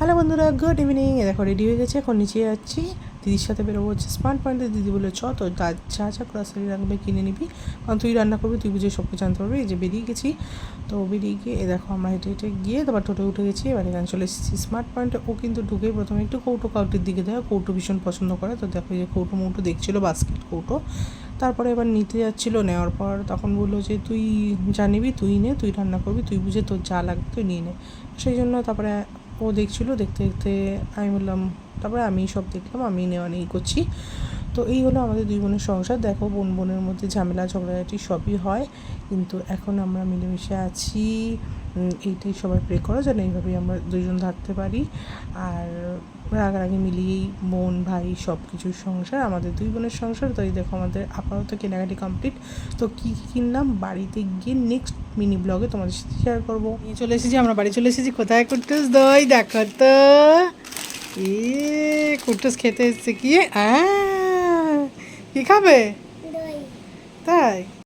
Hello বন্ধুরা, good evening. এ দেখো ready হয়ে গেছে, এখন নিচে যাচ্ছি। দিদির সাথে বেরোবো হচ্ছে স্মার্ট পয়েন্টে দিদি বলে, চ, তো যা যা যা গ্রসারি রাখবে কিনে নিবি। কারণ তুই রান্না করবি, তুই বুঝে সব কিছু জানতে পারবি। এই যে বেরিয়ে গেছি। তো বেরিয়ে গিয়ে, এ দেখো, আমরা হেঁটে হেঁটে গিয়ে তারপর টোটো উঠে গেছি। এবার এখানে চলে এসেছি স্মার্ট পয়েন্টে ও কিন্তু ঢুকেই প্রথমে একটু কৌটো কাউটির দিকে। দেয় কৌটো ভীষণ পছন্দ করে। তো দেখো যে কৌটো মৌটো দেখছিলো বাস্কেট কৌটো। তারপরে এবার নিতে যাচ্ছিল, নেওয়ার পর তখন বলল যে, তুই জানিবি তুই নে, তুই রান্না করবি, তুই বুঝে তোর যা লাগবে, তুই নিয়ে নে। সেই জন্য তারপরে ও দেখছিল দেখতে দেখতে আমি বললাম তারপরে আমি সব দেখলাম আমি নেওয়া নেই করছি। তো এই হলো আমাদের দুই বোনের সংসার। দেখো বোন বোনের মধ্যে ঝামেলা ঝগড়াঝাটি সবই হয়। কিন্তু এখন আমরা মিলেমিশে আছি। এইটাই সবাই প্রে করো যেন এইভাবেই আমরা দুজন থাকতে পারি। আর রাগারাগি মিলিয়েই বোন ভাই সব কিছুর সংসার আমাদের দুই বোনের সংসার। তো এই দেখো আমাদের আপাতত কেনাকাটি কমপ্লিট তো কী কী কিনলাম? বাড়িতে গিয়ে নেক্সট মিনি ব্লগে তোমাদের সাথে শেয়ার করব। নিয়ে চলে এসেছি আমরা বাড়ি চলে এসেছি। কোথায় কুট্টুস দই? দেখো তো। এ কুট্টুস খেতে এসছে কি? আহ, কি খাবে? তাই?